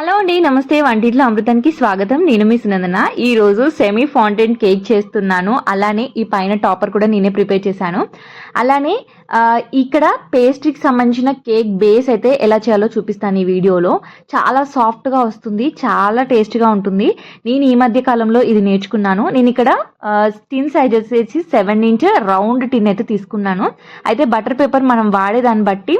Hello అండి నమస్తే. వంటింట్లో అమృతానికి స్వాగతం. నేను మీ సునందన. ఈ రోజు సెమీ ఫాంటెంట్ కేక్ చేస్తున్నాను. అలానే ఈ పైన టాపర్ కూడా నేనే ప్రిపేర్ చేశాను. అలానే ఇక్కడ పేస్ట్రీకి సంబంధించిన కేక్ బేస్ అయితే ఎలా చేయాలో చూపిస్తాను ఈ వీడియోలో. చాలా సాఫ్ట్గా వస్తుంది. చాలా టేస్ట్గా ఉంటుంది. నేను ఈ మధ్య కాలంలో ఇది నేర్చుకున్నాను. నేను ఇక్కడ టిన్ సైజ్ వచ్చేసి సెవెన్ ఇంచ్ రౌండ్ టిన్ అయితే తీసుకున్నాను. అయితే బటర్ పేపర్ మనం వాడే దాన్ని బట్టి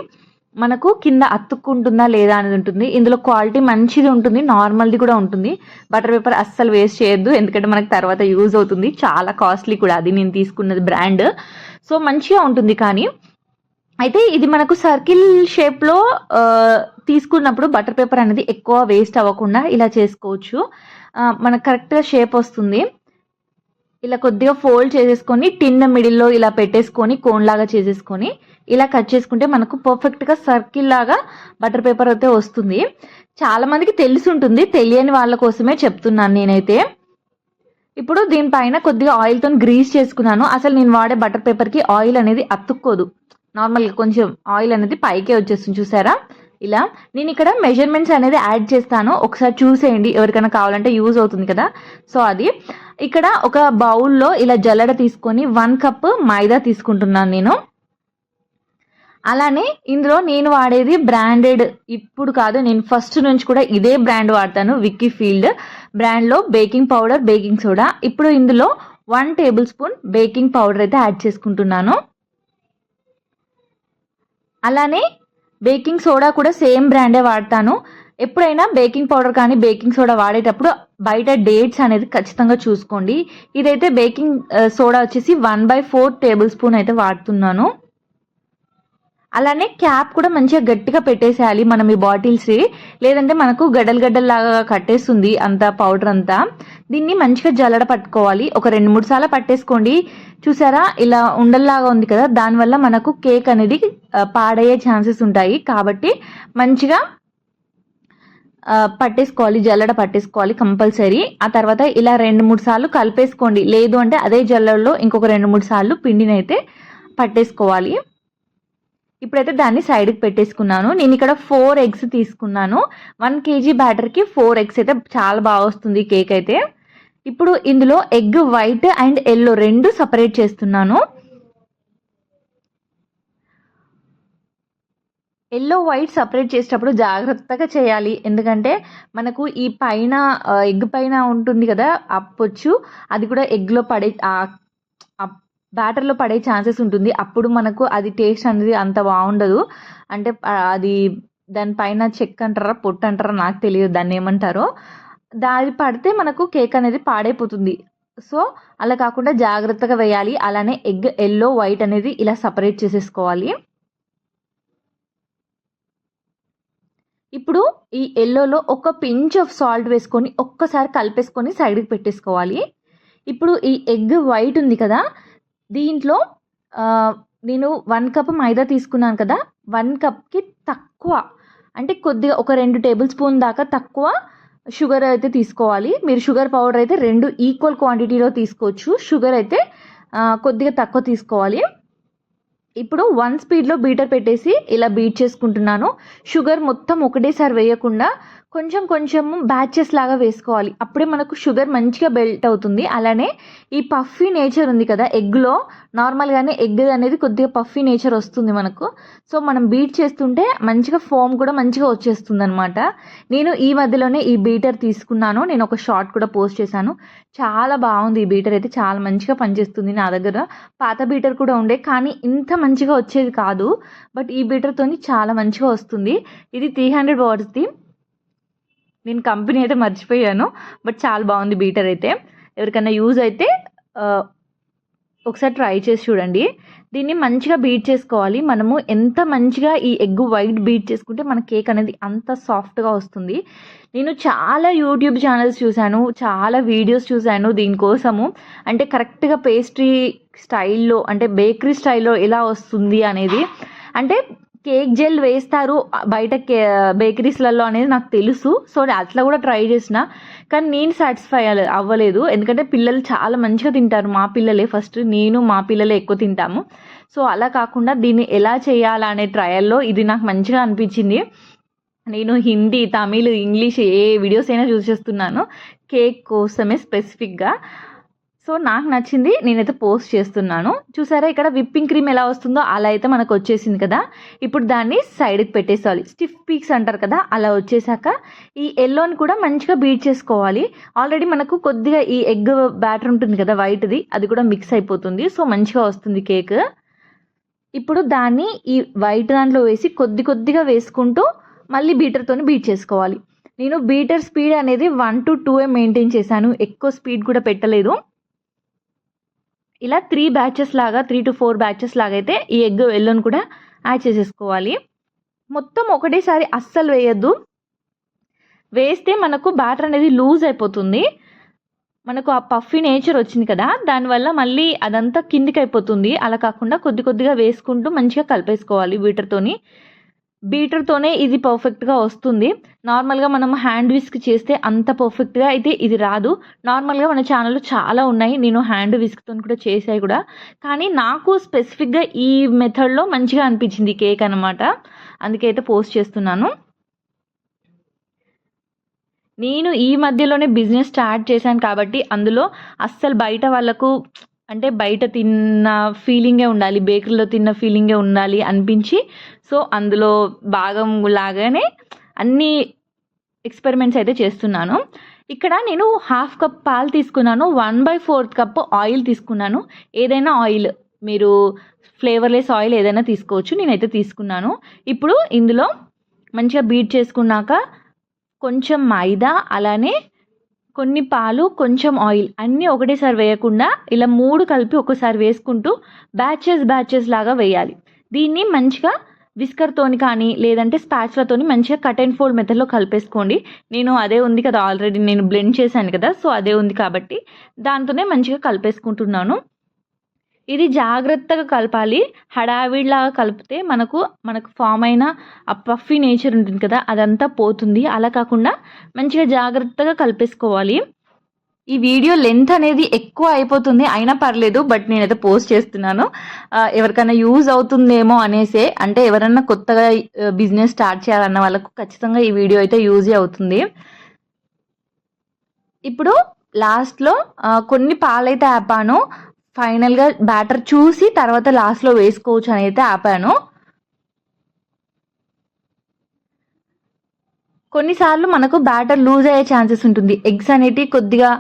మనకు కింద అతుక్కుంటుందా లేదా అనేది ఉంటుంది. ఇందులో క్వాలిటీ మంచిది ఉంటుంది నార్మల్ది కూడా ఉంటుంది. బటర్ పేపర్ అస్సలు వేస్ట్ చేయొద్దు ఎందుకంటే మనకు తర్వాత యూజ్ అవుతుంది. చాలా కాస్ట్లీ కూడా అది నేను తీసుకున్నది బ్రాండ్. సో మంచిగా ఉంటుంది కానీ అయితే ఇది మనకు సర్కిల్ షేప్లో తీసుకున్నప్పుడు బటర్ పేపర్ అనేది ఎక్కువ వేస్ట్ అవ్వకుండా ఇలా చేసుకోవచ్చు. మనకు కరెక్ట్గా షేప్ వస్తుంది. ఇలా కొద్దిగా ఫోల్డ్ చేసేసుకొని టిన్ మిడిల్లో ఇలా పెట్టేసుకొని కోన్ లాగా చేసేసుకొని ఇలా కట్ చేసుకుంటే మనకు పర్ఫెక్ట్గా సర్కిల్ లాగా బటర్ పేపర్ అయితే వస్తుంది. చాలా మందికి తెలిసి ఉంటుంది తెలియని వాళ్ళ కోసమే చెప్తున్నాను నేనైతే. ఇప్పుడు దీనిపైన కొద్దిగా ఆయిల్తో గ్రీస్ చేసుకున్నాను. అసలు నేను వాడే బటర్ పేపర్కి ఆయిల్ అనేది అతుక్కోదు. నార్మల్గా కొంచెం ఆయిల్ అనేది పైకే వచ్చేస్తుంది చూసారా? ఇలా నేను ఇక్కడ మెజర్మెంట్స్ అనేది యాడ్ చేస్తాను. ఒకసారి చూసేయండి ఎవరికైనా కావాలంటే యూజ్ అవుతుంది కదా. సో అది ఇక్కడ ఒక బౌల్లో ఇలా జల్లడ తీసుకొని వన్ కప్ మైదా తీసుకుంటున్నాను నేను. అలానే ఇందులో నేను వాడేది బ్రాండెడ్ ఇప్పుడు కాదు నేను ఫస్ట్ నుంచి కూడా ఇదే బ్రాండ్ వాడతాను విక్కీ ఫీల్డ్. బ్రాండ్లో బేకింగ్ పౌడర్ బేకింగ్ సోడా. ఇప్పుడు ఇందులో one tablespoon baking powder అయితే యాడ్ చేసుకుంటున్నాను. అలానే బేకింగ్ సోడా కూడా సేమ్ బ్రాండే వాడతాను. ఎప్పుడైనా బేకింగ్ పౌడర్ కానీ బేకింగ్ సోడా వాడేటప్పుడు బయట డేట్స్ అనేది ఖచ్చితంగా చూసుకోండి. ఇదైతే బేకింగ్ సోడా వచ్చేసి one by four tablespoon అయితే వాడుతున్నాను. అలానే క్యాప్ కూడా మంచిగా గట్టిగా పెట్టేసేయాలి మనం ఈ బాటిల్స్. లేదంటే మనకు గడ్డలు గడ్డల్లాగా కట్టేస్తుంది అంత పౌడర్ అంతా. దీన్ని మంచిగా జల్లడ పట్టుకోవాలి. ఒక రెండు మూడు సార్లు పట్టేసుకోండి. చూసారా? ఇలా ఉండల్లాగా ఉంది కదా? దానివల్ల మనకు కేక్ అనేది పాడయ్యే ఛాన్సెస్ ఉంటాయి. కాబట్టి మంచిగా పట్టేసుకోవాలి జల్లడ పట్టేసుకోవాలి కంపల్సరీ. ఆ తర్వాత ఇలా రెండు మూడు సార్లు కలిపేసుకోండి. లేదు అంటే అదే జల్లడలో ఇంకొక రెండు మూడు సార్లు పిండిని అయితే పట్టేసుకోవాలి. ఇప్పుడైతే దాన్ని సైడ్కి పెట్టేసుకున్నాను. నేను ఇక్కడ ఫోర్ ఎగ్స్ తీసుకున్నాను. వన్ కేజీ బ్యాటర్కి ఫోర్ ఎగ్స్ అయితే చాలా బాగా వస్తుంది కేక్ అయితే. ఇప్పుడు ఇందులో ఎగ్ వైట్ అండ్ ఎల్లో రెండు సపరేట్ చేస్తున్నాను. ఎల్లో వైట్ సపరేట్ చేసేటప్పుడు జాగ్రత్తగా చేయాలి. ఎందుకంటే మనకు ఈ పైన ఎగ్ పైన ఉంటుంది కదా అప్పొచ్చు. అది కూడా ఎగ్లో పడే బ్యాటర్లో పడే ఛాన్సెస్ ఉంటుంది. అప్పుడు మనకు అది టేస్ట్ అనేది అంత బాగుండదు. అంటే అది దానిపైన చెక్ అంటారా పొట్టు అంటారా నాకు తెలియదు. దాన్ని ఏమంటారో. దాని పడితే మనకు కేక్ అనేది పాడైపోతుంది. సో అలా కాకుండా జాగ్రత్తగా వేయాలి. అలానే ఎగ్ ఎల్లో వైట్ అనేది ఇలా సపరేట్ చేసేసుకోవాలి. ఇప్పుడు ఈ ఎల్లోలో ఒక పించ్ ఆఫ్ సాల్ట్ వేసుకొని ఒక్కసారి కలిపేసుకొని సైడ్కి పెట్టేసుకోవాలి. ఇప్పుడు ఈ ఎగ్ వైట్ ఉంది కదా దీంట్లో నేను వన్ కప్ మైదా తీసుకున్నాను కదా వన్ కప్కి తక్కువ అంటే కొద్దిగా ఒక రెండు టేబుల్ స్పూన్ దాకా తక్కువ షుగర్ అయితే తీసుకోవాలి. మీరు షుగర్ పౌడర్ అయితే రెండు ఈక్వల్ క్వాంటిటీలో తీసుకోవచ్చు. షుగర్ అయితే కొద్దిగా తక్కువ తీసుకోవాలి. ఇప్పుడు వన్ స్పీడ్లో బీటర్ పెట్టేసి ఇలా బీట్ చేసుకుంటున్నాను. షుగర్ మొత్తం ఒకటేసారి వేయకుండా కొంచెం కొంచెం బ్యాచెస్ లాగా వేసుకోవాలి. అప్పుడే మనకు షుగర్ మంచిగా బెల్ట్ అవుతుంది. అలానే ఈ పఫీ నేచర్ ఉంది కదా ఎగ్లో నార్మల్గానే ఎగ్ అనేది కొద్దిగా పఫీ నేచర్ వస్తుంది మనకు. సో మనం బీట్ చేస్తుంటే మంచిగా ఫోమ్ కూడా మంచిగా వచ్చేస్తుంది అనమాట నేను ఈ మధ్యలోనే ఈ బీటర్ తీసుకున్నాను. నేను ఒక షార్ట్ కూడా పోస్ట్ చేశాను. చాలా బాగుంది ఈ బీటర్ అయితే. చాలా మంచిగా పనిచేస్తుంది నా దగ్గర. పాత బీటర్ కూడా ఉండే కానీ ఇంత మంచిగా వచ్చేది కాదు. బట్ ఈ బీటర్తో చాలా మంచిగా వస్తుంది. ఇది త్రీ హండ్రెడ్ వాట్స్ది నేను కంపెనీ అయితే మర్చిపోయాను బట్ చాలా బాగుంది బీటర్ అయితే. ఎవరికైనా యూజ్ అయితే ఒకసారి ట్రై చేసి చూడండి. దీన్ని మంచిగా బీట్ చేసుకోవాలి. మనము ఎంత మంచిగా ఈ ఎగ్ వైట్ బీట్ చేసుకుంటే మన కేక్ అనేది అంత సాఫ్ట్గా వస్తుంది. నేను చాలా యూట్యూబ్ ఛానల్స్ చూశాను చాలా వీడియోస్ చూశాను దీనికోసము. అంటే కరెక్ట్గా పేస్ట్రీ స్టైల్లో అంటే బేకరీ స్టైల్లో ఎలా వస్తుంది అనేది. అంటే కేక్ జెల్ వేస్తారు బయట కే బేకరీస్లలో అనేది నాకు తెలుసు. సో అట్లా కూడా ట్రై చేసిన. కానీ నేను సాటిస్ఫై అవ్వలేదు. ఎందుకంటే పిల్లలు చాలా మంచిగా తింటారు మా పిల్లలే. ఫస్ట్ నేను మా పిల్లలే ఎక్కువ తింటాము. సో అలా కాకుండా దీన్ని ఎలా చేయాలా అనే ట్రయల్లో ఇది నాకు మంచిగా అనిపించింది. నేను హిందీ తమిళ్ ఇంగ్లీష్ ఏ వీడియోస్ అయినా చూసేస్తున్నాను కేక్ కోసమే స్పెసిఫిక్గా. సో నాకు నచ్చింది. నేనైతే పోస్ట్ చేస్తున్నాను. చూసారా ఇక్కడ విప్పింగ్ క్రీమ్ ఎలా వస్తుందో అలా అయితే మనకు వచ్చేసింది కదా. ఇప్పుడు దాన్ని సైడ్కి పెట్టేసుకోవాలి స్టిఫ్ పీక్స్ అంటారు కదా అలా వచ్చేసాక ఈ ఎల్లోని కూడా మంచిగా బీట్ చేసుకోవాలి. ఆల్రెడీ మనకు కొద్దిగా ఈ ఎగ్ బ్యాటర్ ఉంటుంది కదా వైట్ది అది కూడా మిక్స్ అయిపోతుంది. సో మంచిగా వస్తుంది కేక్. ఇప్పుడు దాన్ని ఈ వైట్ దాంట్లో వేసి కొద్ది కొద్దిగా వేసుకుంటూ మళ్ళీ బీటర్తో బీట్ చేసుకోవాలి. నేను బీటర్ స్పీడ్ అనేది వన్ టు టూ మెయింటైన్ చేశాను. ఎక్కువ స్పీడ్ కూడా పెట్టలేదు. ఇలా త్రీ బ్యాచెస్ లాగా త్రీ టు ఫోర్ బ్యాచెస్ లాగా అయితే ఈ ఎగ్ ఎల్లోని కూడా యాడ్ చేసేసుకోవాలి. మొత్తం ఒకటేసారి అస్సలు వేయద్దు. వేస్తే మనకు బ్యాటర్ అనేది లూజ్ అయిపోతుంది. మనకు ఆ పఫీ నేచర్ వచ్చింది కదా దానివల్ల మళ్ళీ అదంతా కిందికి అయిపోతుంది. అలా కాకుండా కొద్ది కొద్దిగా వేసుకుంటూ మంచిగా కలిపేసుకోవాలి బీటర్తోని బీటర్తోనే ఇది పర్ఫెక్ట్గా వస్తుంది. నార్మల్గా మనం హ్యాండ్ విస్క్ చేస్తే అంత పర్ఫెక్ట్గా అయితే ఇది రాదు. నార్మల్గా మన ఛానల్లో చాలా ఉన్నాయి. నేను హ్యాండ్ విస్క్తో కూడా చేసాయి కూడా. కానీ నాకు స్పెసిఫిక్గా ఈ మెథడ్లో మంచిగా అనిపించింది కేక్ అనమాట అందుకే అయితే పోస్ట్ చేస్తున్నాను. నేను ఈ మధ్యలోనే బిజినెస్ స్టార్ట్ చేశాను కాబట్టి అందులో అస్సలు బయట వాళ్ళకు అంటే బయట తిన్న ఫీలింగే ఉండాలి బేకరీలో తిన్న ఫీలింగే ఉండాలి అనిపించి సో అందులో భాగం లాగానే అన్ని ఎక్స్పెరిమెంట్స్ అయితే చేస్తున్నాను. ఇక్కడ నేను హాఫ్ కప్ పాలు తీసుకున్నాను one by fourth cup oil తీసుకున్నాను. ఏదైనా ఆయిల్ మీరు ఫ్లేవర్లెస్ ఆయిల్ ఏదైనా తీసుకోవచ్చు నేనైతే తీసుకున్నాను. ఇప్పుడు ఇందులో మంచిగా బీట్ చేసుకున్నాక కొంచెం మైదా అలానే కొన్ని పాలు కొంచెం ఆయిల్ అన్నీ ఒకటేసారి వేయకుండా ఇలా మూడు కలిపి ఒకసారి వేసుకుంటూ బ్యాచెస్ బ్యాచెస్ లాగా వేయాలి. దీన్ని మంచిగా విస్కర్తోని కానీ లేదంటే స్పాచ్లతోని మంచిగా కట్ అండ్ ఫోల్డ్ మెథడ్లో కలిపేసుకోండి. నేను అదే ఉంది కదా ఆల్రెడీ నేను బ్లెండ్ చేశాను కదా సో అదే ఉంది కాబట్టి దాంతోనే మంచిగా కలిపేసుకుంటున్నాను. ఇది జాగ్రత్తగా కలపాలి. హడావిడిలాగా కలిపితే మనకు మనకు ఫామ్ అయిన ఆ పఫీ నేచర్ ఉంటుంది కదా అదంతా పోతుంది. అలా కాకుండా మంచిగా జాగ్రత్తగా కలిపేసుకోవాలి. ఈ వీడియో లెంత్ అనేది ఎక్కువ అయిపోతుంది అయినా పర్లేదు బట్ నేనైతే పోస్ట్ చేస్తున్నాను. ఎవరికైనా యూజ్ అవుతుందేమో అనేసే అంటే ఎవరన్నా కొత్తగా బిజినెస్ స్టార్ట్ చేయాలన్న వాళ్ళకు ఖచ్చితంగా ఈ వీడియో అయితే యూజ్ అవుతుంది. ఇప్పుడు లాస్ట్లో కొన్ని పాలైతే ఆపాను. ఫైనల్గా బ్యాటర్ చూసి తర్వాత లాస్ట్లో వేసుకోవచ్చు అని అయితే ఆపాను. కొన్నిసార్లు మనకు బ్యాటర్ లూజ్ అయ్యే ఛాన్సెస్ ఉంటుంది. ఎగ్స్ అనేటి కొద్దిగా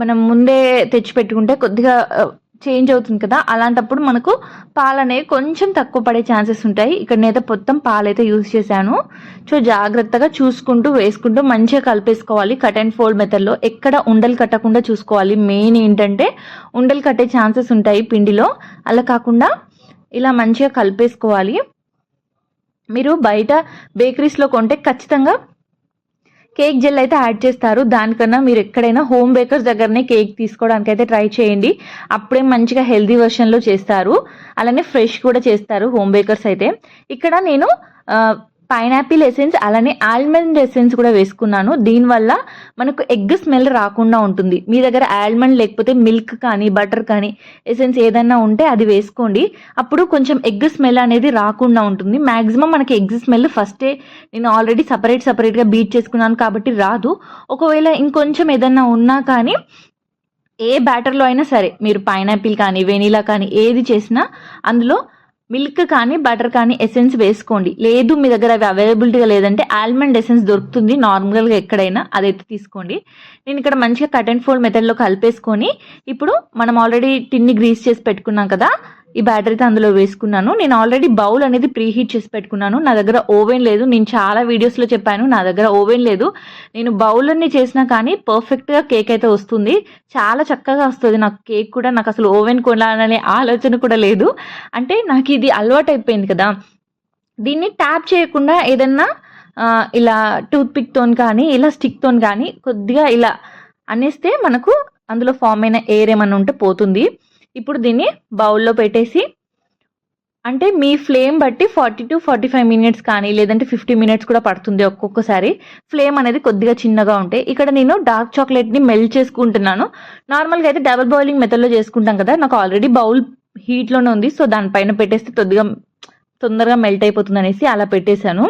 మనం ముందే తెచ్చి పెట్టుకుంటే కొద్దిగా చేంజ్ అవుతుంది కదా. అలాంటప్పుడు మనకు పాలు అనేవి కొంచెం తక్కువ పడే ఛాన్సెస్ ఉంటాయి. ఇక్కడ నేనైతే మొత్తం పాలైతే యూజ్ చేశాను. సో జాగ్రత్తగా చూసుకుంటూ వేసుకుంటూ మంచిగా కలిపేసుకోవాలి. కట్ అండ్ ఫోల్డ్ మెథడ్లో ఎక్కడ ఉండలు కట్టకుండా చూసుకోవాలి. మెయిన్ ఏంటంటే ఉండలు కట్టే ఛాన్సెస్ ఉంటాయి పిండిలో. అలా కాకుండా ఇలా మంచిగా కలిపేసుకోవాలి. మీరు బయట బేకరీస్లో కొంటే ఖచ్చితంగా కేక్ జెల్ అయితే యాడ్ చేస్తారు. దానికన్నా మీరు ఎక్కడైనా హోమ్ బేకర్స్ దగ్గరనే కేక్ తీసుకోవడానికి అయితే ట్రై చేయండి. అప్పుడే మంచిగా హెల్దీ వెర్షన్లో చేస్తారు. అలానే ఫ్రెష్ కూడా చేస్తారు హోమ్ బేకర్స్ అయితే. ఇక్కడ నేను పైనాపిల్ ఎసెన్స్ అలానే ఆల్మండ్ ఎసెన్స్ కూడా వేసుకున్నాను. దీనివల్ల మనకు ఎగ్ స్మెల్ రాకుండా ఉంటుంది. మీ దగ్గర ఆల్మండ్ లేకపోతే మిల్క్ కానీ బటర్ కానీ ఎసెన్స్ ఏదైనా ఉంటే అది వేసుకోండి. అప్పుడు కొంచెం ఎగ్ స్మెల్ అనేది రాకుండా ఉంటుంది. మ్యాక్సిమం మనకి ఎగ్ స్మెల్ ఫస్టే నేను ఆల్రెడీ సపరేట్ సపరేట్గా బీట్ చేసుకున్నాను కాబట్టి రాదు. ఒకవేళ ఇంకొంచెం ఏదన్నా ఉన్నా కానీ ఏ బ్యాటర్లో అయినా సరే మీరు పైనాపిల్ కానీ వెనీలా కానీ ఏది చేసినా అందులో మిల్క్ కానీ బటర్ కానీ ఎసెన్స్ వేసుకోండి. లేదు మీ దగ్గర అవి అవైలబిలిటీగా లేదంటే ఆల్మండ్ ఎసెన్స్ దొరుకుతుంది నార్మల్గా ఎక్కడైనా అదైతే తీసుకోండి. నేను ఇక్కడ మంచిగా కట్ అండ్ ఫోల్డ్ మెథడ్లో కలిపేసుకొని ఇప్పుడు మనం ఆల్రెడీ టిన్ని గ్రీస్ చేసి పెట్టుకున్నాం కదా ఈ బ్యాటరీతో అందులో వేసుకున్నాను. నేను ఆల్రెడీ బౌల్ అనేది ప్రీ హీట్ చేసి పెట్టుకున్నాను. నా దగ్గర ఓవెన్ లేదు. నేను చాలా వీడియోస్లో చెప్పాను నా దగ్గర ఓవెన్ లేదు. నేను బౌల్ అన్ని చేసినా కానీ పర్ఫెక్ట్గా కేక్ అయితే వస్తుంది. చాలా చక్కగా వస్తుంది. నాకు కేక్ కూడా నాకు అసలు ఓవెన్ కొనాలనే ఆలోచన కూడా లేదు. అంటే నాకు ఇది అలవాటు అయిపోయింది కదా. దీన్ని ట్యాప్ చేయకుండా ఏదన్నా ఇలా టూత్ పిక్తో కానీ ఇలా స్టిక్తో కానీ కొద్దిగా ఇలా అనేస్తే మనకు అందులో ఫామ్ అయిన ఎయిర్ ఏమన్నా ఉంటే పోతుంది. ఇప్పుడు దీన్ని బౌల్లో పెట్టేసి అంటే మీ ఫ్లేమ్ బట్టి forty to forty five minutes కానీ లేదంటే ఫిఫ్టీ మినిట్స్ కూడా పడుతుంది ఒక్కొక్కసారి. ఫ్లేమ్ అనేది కొద్దిగా చిన్నగా ఉంటే ఇక్కడ నేను డార్క్ చాక్లెట్ని మెల్ట్ చేసుకుంటున్నాను. నార్మల్గా అయితే డబుల్ బాయిలింగ్ మెథడ్లో చేసుకుంటాం కదా నాకు ఆల్రెడీ బౌల్ హీట్లోనే ఉంది సో దానిపైన పెట్టేస్తే కొద్దిగా తొందరగా మెల్ట్ అయిపోతుంది అనేసి అలా పెట్టేశాను.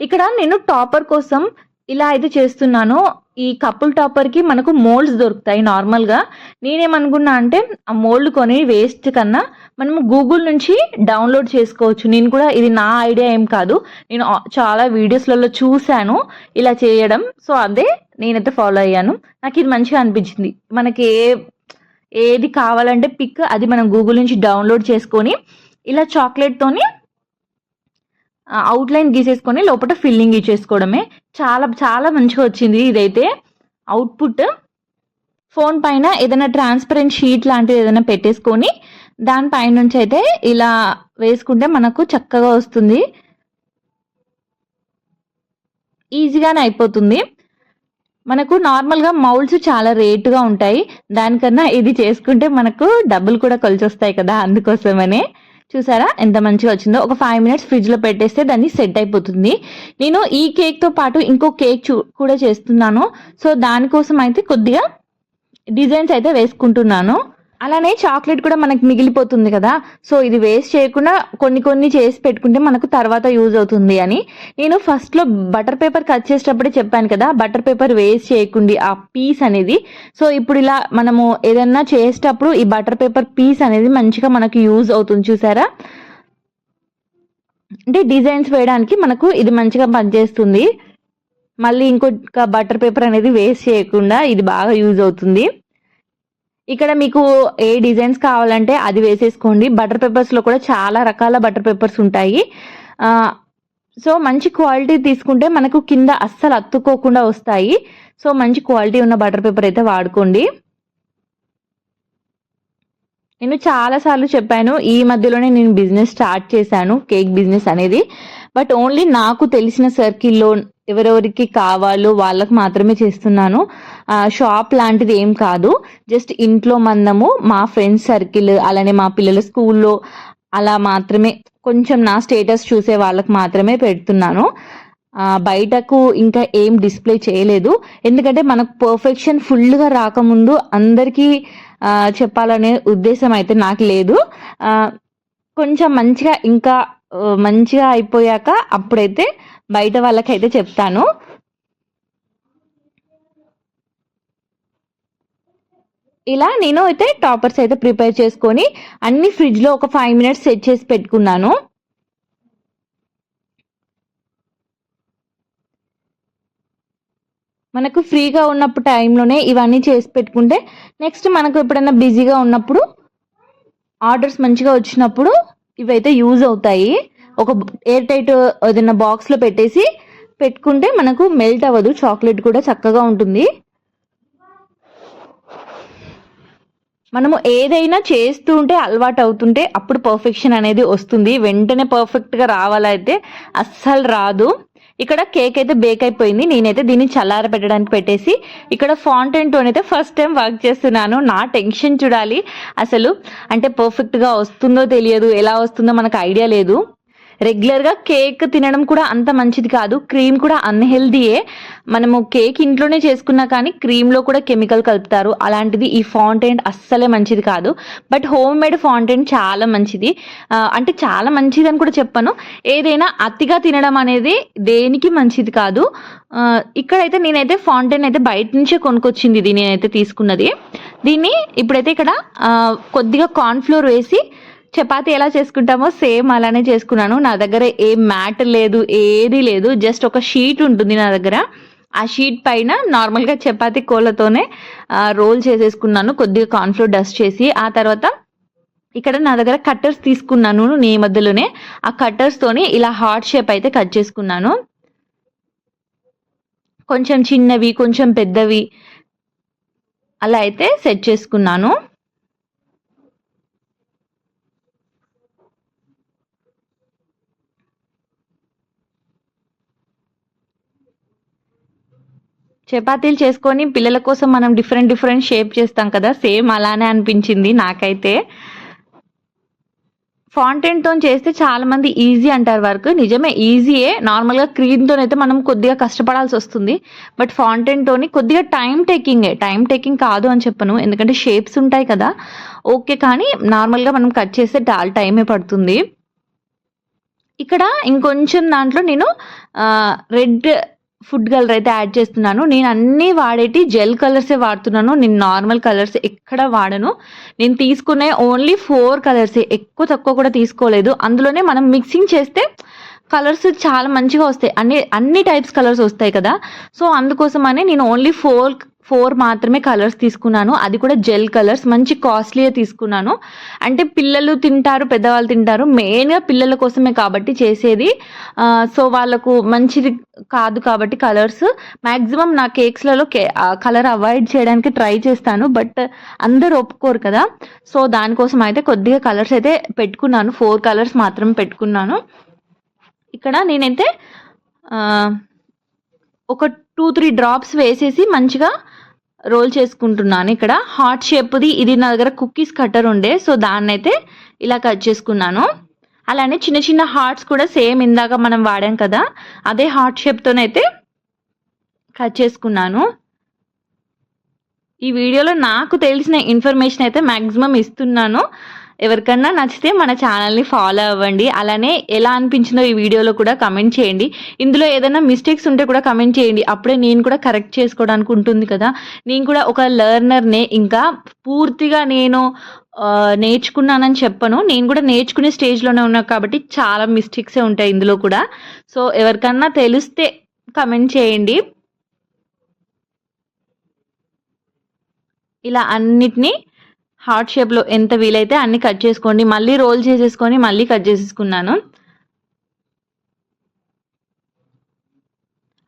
ఇక్కడ నేను టాపర్ కోసం ఇలా అయితే చేస్తున్నాను. ఈ కపుల్ టాపర్కి మనకు మోల్డ్స్ దొరుకుతాయి నార్మల్గా నేనేమనుకున్నా అంటే ఆ మోల్డ్ కొని వేస్ట్ కన్నా మనం గూగుల్ నుంచి డౌన్లోడ్ చేసుకోవచ్చు. నేను కూడా ఇది నా ఐడియా ఏం కాదు. నేను చాలా వీడియోస్లలో చూశాను ఇలా చేయడం. సో అదే నేనైతే ఫాలో అయ్యాను. నాకు ఇది మంచిగా అనిపించింది. మనకి ఏ ఏది కావాలంటే పిక్ అది మనం గూగుల్ నుంచి డౌన్లోడ్ చేసుకొని ఇలా చాక్లెట్తోని అవుట్లైన్ గీసేసుకొని లోపల ఫిల్లింగ్ ఇచ్చేసుకోవడమే. చాలా చాలా మంచిగా వచ్చింది ఇదైతే. అవుట్పుట్ ఫోన్ పైన ఏదైనా ట్రాన్స్పరెంట్ షీట్ లాంటిది ఏదైనా పెట్టేసుకొని దానిపై నుంచి అయితే ఇలా వేసుకుంటే మనకు చక్కగా వస్తుంది. ఈజీగానే అయిపోతుంది. మనకు నార్మల్గా మౌల్డ్స్ చాలా రేటుగా ఉంటాయి. దానికన్నా ఇది చేసుకుంటే మనకు డబ్బులు కూడా కలిసి వస్తాయి కదా అందుకోసమనే. చూసారా? ఎంత మంచిగా వచ్చిందో? ఒక ఫైవ్ మినిట్స్ ఫ్రిడ్జ్లో పెట్టేస్తే దాన్ని సెట్ అయిపోతుంది. నేను ఈ కేక్తో పాటు ఇంకో కేక్ చూ కూడా చేస్తున్నాను. సో దానికోసం అయితే కొద్దిగా డిజైన్స్ అయితే వేసుకుంటున్నాను. అలానే చాక్లెట్ కూడా మనకు మిగిలిపోతుంది కదా. సో ఇది వేస్ట్ చేయకుండా కొన్ని కొన్ని చేసి పెట్టుకుంటే మనకు తర్వాత యూజ్ అవుతుంది అని. నేను ఫస్ట్లో బటర్ పేపర్ కట్ చేసేటప్పుడే చెప్పాను కదా బటర్ పేపర్ వేస్ట్ చేయకుండా ఆ పీస్ అనేది. సో ఇప్పుడు ఇలా మనము ఏదన్నా చేసేటప్పుడు ఈ బటర్ పేపర్ పీస్ అనేది మంచిగా మనకు యూజ్ అవుతుంది చూసారా? అంటే డిజైన్స్ వేయడానికి మనకు ఇది మంచిగా పనిచేస్తుంది. మళ్ళీ ఇంకొక బటర్ పేపర్ అనేది వేస్ట్ చేయకుండా ఇది బాగా యూజ్ అవుతుంది. ఇక్కడ మీకు ఏ డిజైన్స్ కావాలంటే అది వేసేసుకోండి. బటర్ పేపర్స్లో కూడా చాలా రకాల బటర్ పేపర్స్ ఉంటాయి. సో మంచి క్వాలిటీ తీసుకుంటే మనకు కింద అస్సలు అత్తుకోకుండా వస్తాయి. సో మంచి క్వాలిటీ ఉన్న బటర్ పేపర్ అయితే వాడుకోండి. నేను చాలాసార్లు చెప్పాను ఈ మధ్యలోనే నేను బిజినెస్ స్టార్ట్ చేశాను కేక్ బిజినెస్ అనేది. బట్ ఓన్లీ నాకు తెలిసిన సర్కిల్లో ఎవరెవరికి కావాలో వాళ్ళకి మాత్రమే చేస్తున్నాను. షాప్ లాంటిది ఏం కాదు. జస్ట్ ఇంట్లో మందము మా ఫ్రెండ్స్ సర్కిల్ అలానే మా పిల్లల స్కూల్లో అలా మాత్రమే కొంచెం నా స్టేటస్ చూసే వాళ్ళకి మాత్రమే పెడుతున్నాను. బయటకు ఇంకా ఏం డిస్ప్లే చేయలేదు. ఎందుకంటే మనకు పర్ఫెక్షన్ ఫుల్గా రాకముందు అందరికీ చెప్పాలనే ఉద్దేశం అయితే నాకు లేదు. కొంచెం మంచిగా ఇంకా మంచిగా అయిపోయాక అప్పుడైతే బయట వాళ్ళకైతే చెప్తాను. ఇలా నేను అయితే టాపర్స్ అయితే ప్రిపేర్ చేసుకొని అన్ని ఫ్రిడ్జ్లో ఒక ఫైవ్ మినిట్స్ సెట్ చేసి పెట్టుకున్నాను. మనకు ఫ్రీగా ఉన్నప్పుడు టైంలోనే ఇవన్నీ చేసి పెట్టుకుంటే నెక్స్ట్ మనకు ఎప్పుడైనా బిజీగా ఉన్నప్పుడు ఆర్డర్స్ మంచిగా వచ్చినప్పుడు ఇవైతే యూజ్ అవుతాయి. ఒక ఎయిర్ టైట్ ఏదైనా బాక్స్లో పెట్టేసి పెట్టుకుంటే మనకు మెల్ట్ అవ్వదు. చాక్లెట్ కూడా చక్కగా ఉంటుంది. మనము ఏదైనా చేస్తూ ఉంటే అలవాటు అవుతుంటే అప్పుడు పర్ఫెక్షన్ అనేది వస్తుంది. వెంటనే పర్ఫెక్ట్గా రావాలైతే అస్సలు రాదు. ఇక్కడ కేక్ అయితే బేక్ అయిపోయింది. నేనైతే దీన్ని చల్లార పెట్టడానికి పెట్టేసి ఇక్కడ ఫాంటైన్ టోన్ అయితే ఫస్ట్ టైం వర్క్ చేస్తున్నాను. నా టెన్షన్ చూడాలి. అసలు అంటే పర్ఫెక్ట్గా వస్తుందో తెలియదు. ఎలా వస్తుందో మనకు ఐడియా లేదు. రెగ్యులర్గా కేక్ తినడం కూడా అంత మంచిది కాదు. క్రీమ్ కూడా అన్హెల్దీయే మనము కేక్ ఇంట్లోనే చేసుకున్నా కానీ క్రీమ్లో కూడా కెమికల్ కలుపుతారు. అలాంటిది ఈ ఫౌంటైన్ అస్సలే మంచిది కాదు. బట్ హోమ్ మేడ్ ఫాంటైన్ చాలా మంచిది. అంటే చాలా మంచిది అని కూడా చెప్పను. ఏదైనా అతిగా తినడం అనేది దేనికి మంచిది కాదు. ఇక్కడైతే నేనైతే ఫాంటైన్ అయితే బయట నుంచే కొనుక్కొచ్చింది ఇది నేనైతే తీసుకున్నది. దీన్ని ఇప్పుడైతే ఇక్కడ కొద్దిగా కార్న్ఫ్లోర్ వేసి చపాతి ఎలా చేసుకుంటామో సేమ్ అలానే చేసుకున్నాను. నా దగ్గర ఏ మ్యాట్ లేదు ఏది లేదు జస్ట్ ఒక షీట్ ఉంటుంది నా దగ్గర. ఆ షీట్ పైన నార్మల్గా చపాతి కోళ్ళతోనే రోల్ చేసేసుకున్నాను కొద్దిగా కార్న్ఫ్లోర్ డస్ట్ చేసి. ఆ తర్వాత ఇక్కడ నా దగ్గర కట్టర్స్ తీసుకున్నాను నీ మధ్యలోనే. ఆ కట్టర్స్తోని ఇలా హార్ట్ షేప్ అయితే కట్ చేసుకున్నాను. కొంచెం చిన్నవి కొంచెం పెద్దవి అలా అయితే సెట్ చేసుకున్నాను. చపాతీలు చేసుకొని పిల్లల కోసం మనం డిఫరెంట్ డిఫరెంట్ షేప్ చేస్తాం కదా. సేమ్ అలానే అనిపించింది నాకైతే. ఫాంటెన్తో చేస్తే చాలామంది ఈజీ అంటారు వర్క్. నిజమే ఈజీయే నార్మల్గా క్రీమ్తో అయితే మనం కొద్దిగా కష్టపడాల్సి వస్తుంది. బట్ ఫాంటెన్తోని కొద్దిగా టైం టేకింగే టైం టేకింగ్ కాదు అని చెప్పను. ఎందుకంటే షేప్స్ ఉంటాయి కదా. ఓకే కానీ నార్మల్గా మనం కట్ చేస్తే చాలా టైమే పడుతుంది. ఇక్కడ ఇంకొంచెం దాంట్లో నేను రెడ్ ఫుడ్ కలర్ అయితే యాడ్ చేస్తున్నాను. నేను అన్నీ వాడేటి జెల్ కలర్సే వాడుతున్నాను. నేను నార్మల్ కలర్స్ ఎక్కడ వాడను. నేను తీసుకునే ఓన్లీ ఫోర్ కలర్సే ఎక్కువ తక్కువ కూడా తీసుకోలేదు. అందులోనే మనం మిక్సింగ్ చేస్తే కలర్స్ చాలా మంచిగా వస్తాయి. అన్ని అన్ని టైప్స్ కలర్స్ వస్తాయి కదా. సో అందుకోసమనే నేను ఓన్లీ ఫోర్ ఫోర్ మాత్రమే కలర్స్ తీసుకున్నాను. అది కూడా జెల్ కలర్స్ మంచి కాస్ట్లీయే తీసుకున్నాను. అంటే పిల్లలు తింటారు పెద్దవాళ్ళు తింటారు. మెయిన్గా పిల్లల కోసమే కాబట్టి చేసేది. సో వాళ్ళకు మంచిది కాదు కాబట్టి కలర్స్. మ్యాక్సిమం నా కేక్స్లలో కే కలర్ అవాయిడ్ చేయడానికి ట్రై చేస్తాను. బట్ అందరు ఒప్పుకోరు కదా. సో దానికోసం అయితే కొద్దిగా కలర్స్ అయితే పెట్టుకున్నాను. ఫోర్ కలర్స్ మాత్రం పెట్టుకున్నాను. ఇక్కడ నేనైతే ఒక టూ త్రీ డ్రాప్స్ వేసేసి మంచిగా రోల్ చేసుకుంటున్నాను ఇక్కడ. హార్ట్ షేప్ది ఇది నా దగ్గర కుక్కీస్ కట్టర్ ఉండే సో దాన్ని అయితే ఇలా కట్ చేసుకున్నాను. అలానే చిన్న చిన్న హార్ట్స్ కూడా సేమ్ ఇందాక మనం వాడాం కదా అదే హార్ట్ షేప్తోనైతే కట్ చేసుకున్నాను. ఈ వీడియోలో నాకు తెలిసిన ఇన్ఫర్మేషన్ అయితే మ్యాక్సిమం ఇస్తున్నాను. ఎవరికన్నా నచ్చితే మన ఛానల్ని ఫాలో అవ్వండి. అలానే ఎలా అనిపించిందో ఈ వీడియోలో కూడా కమెంట్ చేయండి. ఇందులో ఏదైనా మిస్టేక్స్ ఉంటే కూడా కమెంట్ చేయండి. అప్పుడే నేను కూడా కరెక్ట్ చేసుకోవడానికి ఉంటుంది కదా. నేను కూడా ఒక లెర్నర్నే ఇంకా పూర్తిగా నేను నేర్చుకున్నానని చెప్పను. నేను కూడా నేర్చుకునే స్టేజ్లోనే ఉన్నా కాబట్టి చాలా మిస్టేక్సే ఉంటాయి ఇందులో కూడా. సో ఎవరికన్నా తెలిస్తే కమెంట్ చేయండి. ఇలా అన్నిటినీ హార్ట్ షేప్లో ఎంత వీలైతే అన్ని కట్ చేసుకోండి. మళ్ళీ రోల్ చేసేసుకొని మళ్ళీ కట్ చేసేసుకున్నాను.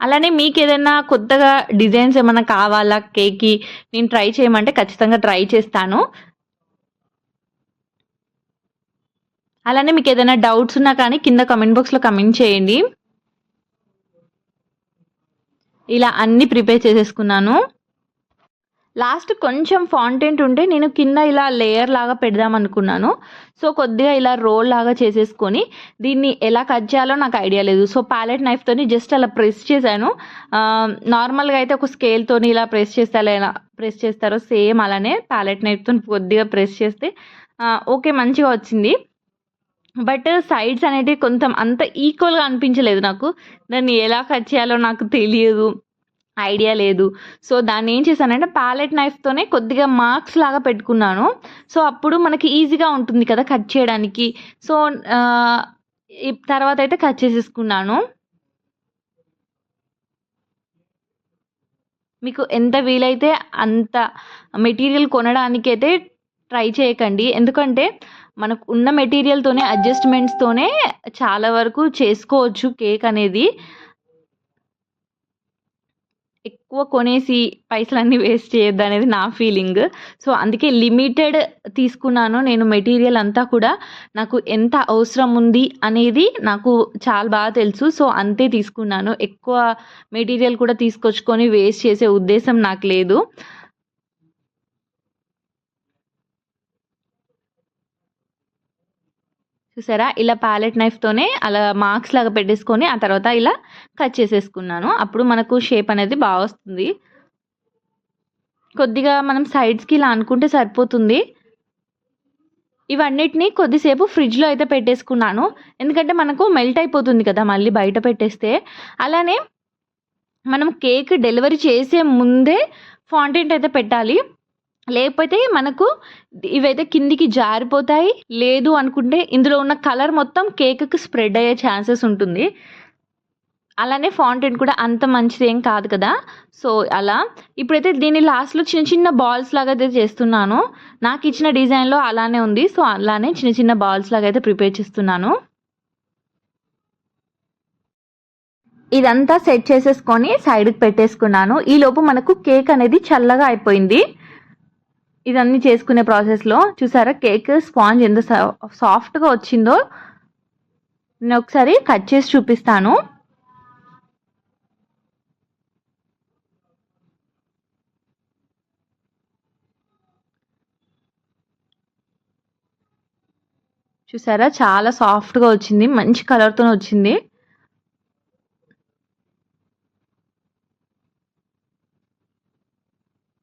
అలానే మీకు ఏదైనా కొత్తగా డిజైన్స్ ఏమైనా కావాలా? కేక్కి నేను ట్రై చేయమంటే ఖచ్చితంగా ట్రై చేస్తాను. అలానే మీకు ఏదైనా డౌట్స్ ఉన్నా కానీ కింద కమెంట్ బాక్స్లో కమెంట్ చేయండి. ఇలా అన్నీ ప్రిపేర్ చేసేసుకున్నాను. లాస్ట్ కొంచెం ఫాంటెంట్ ఉంటే నేను కింద ఇలా లేయర్ లాగా పెడదాం అనుకున్నాను. సో కొద్దిగా ఇలా రోల్ లాగా చేసేసుకొని దీన్ని ఎలా కట్ చేయాలో నాకు ఐడియా లేదు. సో ప్యాలెట్ నైఫ్తోని జస్ట్ అలా ప్రెస్ చేశాను. నార్మల్గా అయితే ఒక స్కేల్తోని ఇలా ప్రెస్ చేస్తే ఎలా ప్రెస్ చేస్తారో సేమ్ అలానే ప్యాలెట్ నైఫ్తో కొద్దిగా ప్రెస్ చేస్తే ఓకే మంచిగా వచ్చింది. బట్ సైడ్స్ అనేటివి కొంచెం అంత ఈక్వల్గా అనిపించలేదు నాకు. దాన్ని ఎలా కట్ చేయాలో నాకు తెలియదు. ఐడియా లేదు. సో దాన్ని ఏం చేశానంటే ప్యాలెట్ నైఫ్తోనే కొద్దిగా మార్క్స్ లాగా పెట్టుకున్నాను. సో అప్పుడు మనకి ఈజీగా ఉంటుంది కదా కట్ చేయడానికి. సో తర్వాత అయితే కట్ చేసేసుకున్నాను. మీకు ఎంత వీలైతే అంత మెటీరియల్ కొనడానికి అయితే ట్రై చేయకండి. ఎందుకంటే మనకు ఉన్న మెటీరియల్తోనే అడ్జస్ట్మెంట్స్తోనే చాలా వరకు చేసుకోవచ్చు కేక్ అనేది. ఎక్కువ కొనేసి పైసలన్నీ వేస్ట్ చేయొద్దు అనేది నా ఫీలింగ్. సో అందుకే లిమిటెడ్ తీసుకున్నాను నేను మెటీరియల్ అంతా కూడా. నాకు ఎంత అవసరం ఉంది అనేది నాకు చాలా బాగా తెలుసు. సో అంతే తీసుకున్నాను. ఎక్కువ మెటీరియల్ కూడా తీసుకొచ్చుకొని వేస్ట్ చేసే ఉద్దేశం నాకు లేదు. చూసారా? ఇలా ప్యాలెట్ నైఫ్తోనే అలా మార్క్స్ లాగా పెట్టేసుకొని ఆ తర్వాత ఇలా కట్ చేసేసుకున్నాను. అప్పుడు మనకు షేప్ అనేది బాగా వస్తుంది. కొద్దిగా మనం సైడ్స్కి ఇలా అనుకుంటే సరిపోతుంది. ఇవన్నిటిని కొద్దిసేపు ఫ్రిడ్జ్లో అయితే పెట్టేసుకున్నాను. ఎందుకంటే మనకు మెల్ట్ అయిపోతుంది కదా మళ్ళీ బయట పెట్టేస్తే. అలానే మనం కేక్ డెలివరీ చేసే ముందే ఫాంటెంట్ అయితే పెట్టాలి. లేకపోతే మనకు ఇవైతే కిందికి జారిపోతాయి. లేదు అనుకుంటే ఇందులో ఉన్న కలర్ మొత్తం కేక్కి స్ప్రెడ్ అయ్యే ఛాన్సెస్ ఉంటుంది. అలానే ఫాంటెంట్ కూడా అంత మంచిది ఏం కాదు కదా. సో అలా. ఇప్పుడైతే దీన్ని లాస్ట్లో చిన్న చిన్న బాల్స్ లాగా అయితే చేస్తున్నాను. నాకు ఇచ్చిన డిజైన్లో అలానే ఉంది. సో అలానే చిన్న చిన్న బాల్స్ లాగా అయితే ప్రిపేర్ చేస్తున్నాను. ఇదంతా సెట్ చేసేసుకొని సైడ్కి పెట్టేసుకున్నాను. ఈలోపు మనకు కేక్ అనేది చల్లగా అయిపోయింది. ఇదన్నీ చేసుకునే ప్రాసెస్లో చూసారా? కేక్ స్పాంజ్ ఎంత సాఫ్ట్గా వచ్చిందో నేను ఒకసారి కట్ చేసి చూపిస్తాను. చూసారా? చాలా సాఫ్ట్గా వచ్చింది. మంచి కలర్తో వచ్చింది.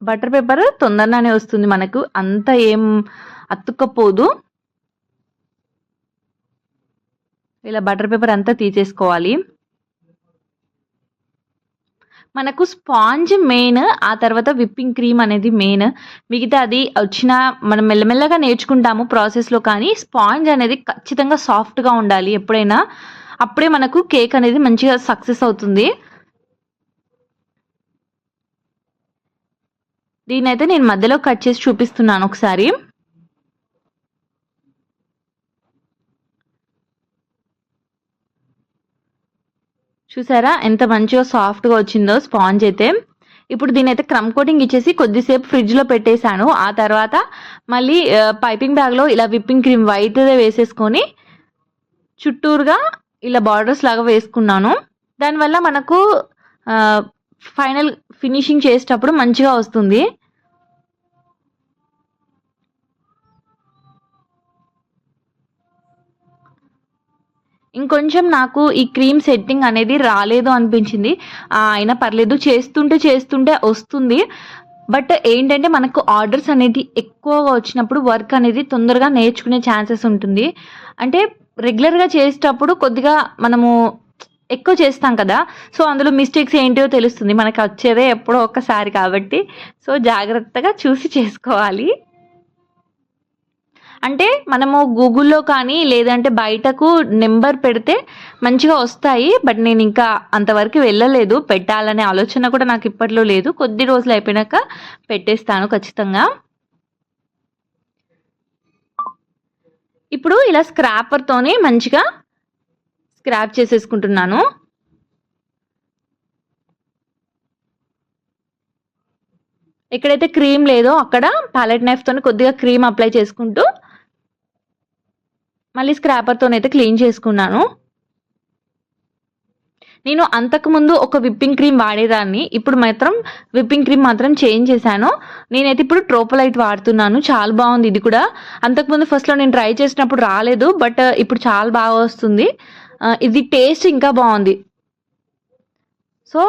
బటర్ పేపర్ తొందరగానే వస్తుంది మనకు. అంత ఏం అతుక్కపోదు. ఇలా బటర్ పేపర్ అంతా తీసేసుకోవాలి. మనకు స్పాంజ్ మెయిన్ ఆ తర్వాత విప్పింగ్ క్రీమ్ అనేది మెయిన్. మిగతా అది వచ్చిన మనం మెల్లమెల్లగా నేర్చుకుంటాము ప్రాసెస్లో కానీ స్పాంజ్ అనేది ఖచ్చితంగా సాఫ్ట్గా ఉండాలి ఎప్పుడైనా. అప్పుడే మనకు కేక్ అనేది మంచిగా సక్సెస్ అవుతుంది. దీనైతే నేను మధ్యలో కట్ చేసి చూపిస్తున్నాను ఒకసారి. చూసారా? ఎంత మంచిగా సాఫ్ట్గా వచ్చిందో స్పాంజ్ అయితే. ఇప్పుడు దీని అయితే క్రమ్ కోటింగ్ ఇచ్చేసి కొద్దిసేపు ఫ్రిడ్జ్లో పెట్టేశాను. ఆ తర్వాత మళ్ళీ పైపింగ్ బ్యాగ్లో ఇలా విప్పింగ్ క్రీమ్ వైట్ వేసేసుకొని చుట్టూరుగా ఇలా బార్డర్స్ లాగా వేసుకున్నాను. దానివల్ల మనకు ఫైనల్ ఫినిషింగ్ చేసేటప్పుడు మంచిగా వస్తుంది. ఇంకొంచెం నాకు ఈ క్రీమ్ సెట్టింగ్ అనేది రాలేదు అనిపించింది. అయినా పర్లేదు చేస్తుంటే చేస్తుంటే వస్తుంది. బట్ ఏంటంటే మనకు ఆర్డర్స్ అనేది ఎక్కువగా వచ్చినప్పుడు వర్క్ అనేది తొందరగా నేర్చుకునే ఛాన్సెస్ ఉంటుంది. అంటే రెగ్యులర్గా చేసేటప్పుడు కొద్దిగా మనము ఎక్కువ చేస్తాం కదా. సో అందులో మిస్టేక్స్ ఏంటో తెలుస్తుంది. మనకు వచ్చేదే ఎప్పుడో ఒక్కసారి కాబట్టి. సో జాగ్రత్తగా చూసి చేసుకోవాలి. అంటే మనము గూగుల్లో కానీ లేదంటే బయటకు నెంబర్ పెడితే మంచిగా వస్తాయి. బట్ నేను ఇంకా అంతవరకు వెళ్ళలేదు. పెట్టాలనే ఆలోచన కూడా నాకు ఇప్పట్లో లేదు. కొద్ది రోజులు అయిపోయినాక పెట్టేస్తాను ఖచ్చితంగా. ఇప్పుడు ఇలా స్క్రాపర్తోనే మంచిగా స్క్రాప్ చేసేసుకుంటున్నాను. ఎక్కడైతే క్రీమ్ లేదో అక్కడ ప్యాలెట్ నైఫ్తో కొద్దిగా క్రీమ్ అప్లై చేసుకుంటూ మళ్ళీ స్క్రాపర్తోనైతే క్లీన్ చేసుకున్నాను. నేను అంతకుముందు ఒక విప్పింగ్ క్రీమ్ వాడేదాన్ని ఇప్పుడు మాత్రం విప్పింగ్ క్రీమ్ మాత్రం చేంజ్ చేశాను. నేనైతే ఇప్పుడు ట్రోపలైట్ వాడుతున్నాను చాలా బాగుంది ఇది కూడా. అంతకుముందు ఫస్ట్లో నేను ట్రై చేసినప్పుడు రాలేదు బట్ uh, ఇప్పుడు చాలా బాగా వస్తుంది. ఇది టేస్ట్ ఇంకా బాగుంది. సో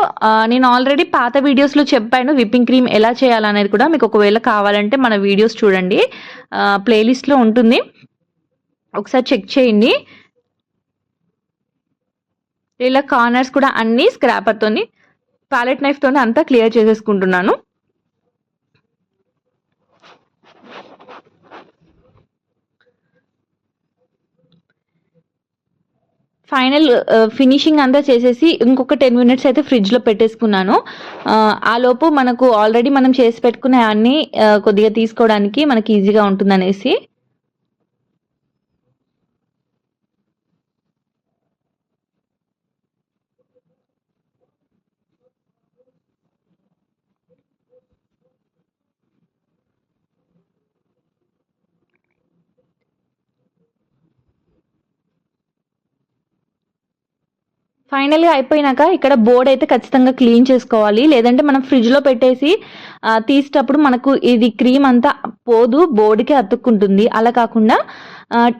నేను ఆల్రెడీ పాత వీడియోస్లో చెప్పాను విప్పింగ్ క్రీమ్ ఎలా చేయాలనేది కూడా మీకు ఒకవేళ కావాలంటే మన వీడియోస్ చూడండి. ప్లేలిస్ట్లో ఉంటుంది. ఒకసారి చెక్ చేయండి. ఇలా కార్నర్స్ కూడా అన్నీ స్క్రాపర్తోని ప్యాలెట్ నైఫ్తోని అంతా క్లియర్ చేసేసుకుంటున్నాను. ఫైనల్ ఫినిషింగ్ అంతా చేసేసి ఇంకొక టెన్ మినిట్స్ అయితే ఫ్రిడ్జ్లో పెట్టేసుకున్నాను. ఆ లోపు మనకు ఆల్రెడీ మనం చేసి పెట్టుకునే అన్నీ కొద్దిగా తీసుకోవడానికి మనకి ఈజీగా ఉంటుందనేసి. ఫైనల్గా అయిపోయినాక ఇక్కడ బోర్డ్ అయితే ఖచ్చితంగా క్లీన్ చేసుకోవాలి. లేదంటే మనం ఫ్రిడ్జ్లో పెట్టేసి తీసేటప్పుడు మనకు ఇది క్రీమ్ అంతా పోదు బోర్డుకి అతుక్కుంటుంది. అలా కాకుండా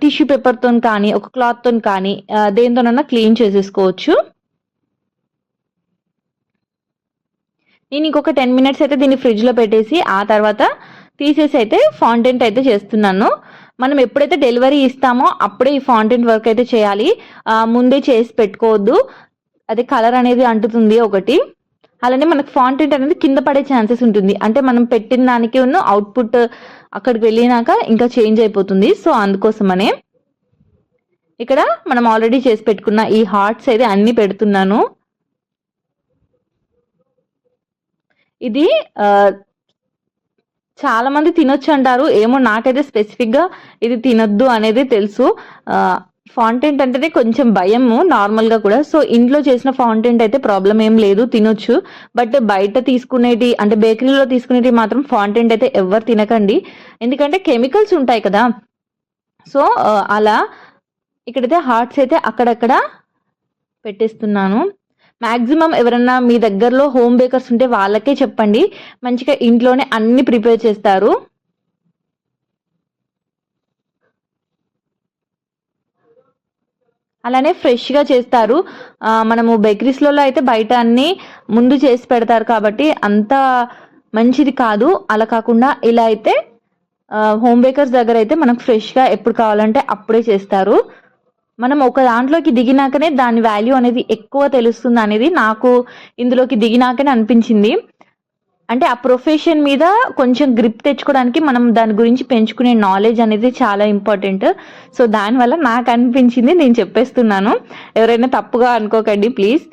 టిష్యూ పేపర్తో కానీ ఒక క్లాత్తో కానీ దేనితోనన్నా క్లీన్ చేసేసుకోవచ్చు. నేను ఇంకొక టెన్ మినిట్స్ అయితే దీన్ని ఫ్రిడ్జ్లో పెట్టేసి ఆ తర్వాత తీసేసి అయితే ఫాంటెంట్ అయితే చేస్తున్నాను. మనం ఎప్పుడైతే డెలివరీ ఇస్తామో అప్పుడే ఈ ఫాంటెంట్ వర్క్ అయితే చేయాలి. ముందే చేసి పెట్టుకోవద్దు. అది కలర్ అనేది అంటుతుంది ఒకటి. అలానే మనకు ఫాంటెంట్ అనేది కింద పడే ఛాన్సెస్ ఉంటుంది. అంటే మనం పెట్టిన దానికి ఉన్న అవుట్పుట్ అక్కడికి వెళ్ళినాక ఇంకా చేంజ్ అయిపోతుంది. సో అందుకోసమనే ఇక్కడ మనం ఆల్రెడీ చేసి పెట్టుకున్న ఈ హార్ట్స్ అయితే అన్ని పెడుతున్నాను. ఇది చాలా మంది తినొచ్చు అంటారు. ఏమో నాకైతే స్పెసిఫిక్గా ఇది తినొద్దు అనేది తెలుసు. ఫాంటెంట్ అంటేనే కొంచెం భయము నార్మల్గా కూడా. సో ఇంట్లో చేసిన ఫాంటెంట్ అయితే ప్రాబ్లం ఏం లేదు తినొచ్చు. బట్ బయట తీసుకునేటి అంటే బేకరీలో తీసుకునేటి మాత్రం ఫాంటెంట్ అయితే ఎవరు తినకండి. ఎందుకంటే కెమికల్స్ ఉంటాయి కదా. సో అలా ఇక్కడైతే హార్ట్స్ అయితే అక్కడక్కడ పెట్టేస్తున్నాను. మ్యాక్సిమం ఎవరన్నా మీ దగ్గరలో హోమ్ బేకర్స్ ఉంటే వాళ్ళకే చెప్పండి. మంచిగా ఇంట్లోనే అన్ని ప్రిపేర్ చేస్తారు. అలానే ఫ్రెష్గా చేస్తారు. మనము బేకరీస్లలో అయితే బయట అన్నీ ముందు చేసి పెడతారు కాబట్టి అంత మంచిది కాదు. అలా కాకుండా ఇలా అయితే హోమ్ బేకర్స్ దగ్గర అయితే మనకు ఫ్రెష్గా ఎప్పుడు కావాలంటే అప్పుడే చేస్తారు. మనం ఒక దాంట్లోకి దిగినాకనే దాని వాల్యూ అనేది ఎక్కువ తెలుస్తుంది అనేది నాకు ఇందులోకి దిగినాకనే అనిపించింది. అంటే ఆ ప్రొఫెషన్ మీద కొంచెం గ్రిప్ తెచ్చుకోవడానికి మనం దాని గురించి పెంచుకునే నాలెడ్జ్ అనేది చాలా ఇంపార్టెంట్ సో దానివల్ల నాకు అనిపించింది నేను చెప్పేస్తున్నాను. ఎవరైనా తప్పుగా అనుకోకండి ప్లీజ్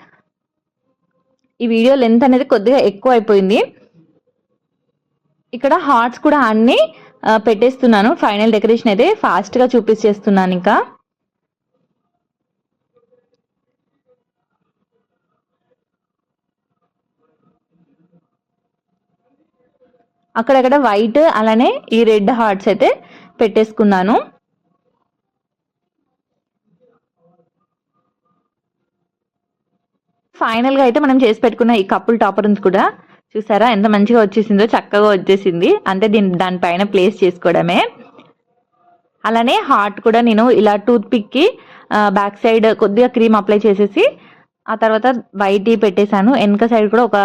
ఈ వీడియో లెంత్ అనేది కొద్దిగా ఎక్కువ అయిపోయింది. ఇక్కడ హార్ట్స్ కూడా అన్నీ పెట్టేస్తున్నాను. ఫైనల్ డెకరేషన్ అయితే ఫాస్ట్గా చూపించేస్తున్నాను ఇంకా. అక్కడక్కడ వైట్ అలానే ఈ రెడ్ హార్ట్స్ అయితే పెట్టేసుకున్నాను. ఫైనల్గా అయితే మనం చేసి పెట్టుకున్న ఈ కప్పుల్ టాపర్ ఉంది కూడా. చూసారా? ఎంత మంచిగా వచ్చేసిందో చక్కగా వచ్చేసింది. అంటే దీని దానిపైన ప్లేస్ చేసుకోవడమే. అలానే హార్ట్ కూడా నేను ఇలా టూత్ పిక్కి బ్యాక్ సైడ్ కొద్దిగా క్రీమ్ అప్లై చేసేసి ఆ తర్వాత వైట్ పెట్టేశాను. వెనక సైడ్ కూడా ఒక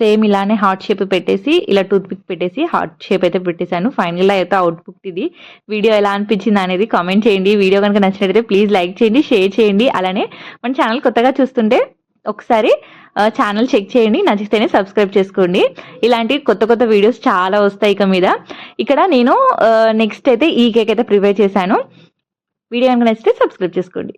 సేమ్ ఇలానే హార్ట్ షేప్ పెట్టేసి ఇలా టూత్ పిక్ పెట్టేసి హార్ట్ షేప్ అయితే పెట్టేశాను. ఫైనల్ అయితే అవుట్పుట్ ఇది. వీడియో ఎలా అనిపించింది అనేది కామెంట్ చేయండి. వీడియో కనుక నచ్చినట్లయితే ప్లీజ్ లైక్ చేయండి షేర్ చేయండి. అలానే మన ఛానల్ కొత్తగా చూస్తుంటే ఒకసారి ఛానల్ చెక్ చేయండి. నచ్చితేనే సబ్స్క్రైబ్ చేసుకోండి. ఇలాంటి కొత్త కొత్త వీడియోస్ చాలా వస్తాయి ఇక మీద. ఇక్కడ నేను నెక్స్ట్ అయితే ఈ కేక్ అయితే ప్రిపేర్ చేశాను. వీడియో కనుక నచ్చితే సబ్స్క్రైబ్ చేసుకోండి.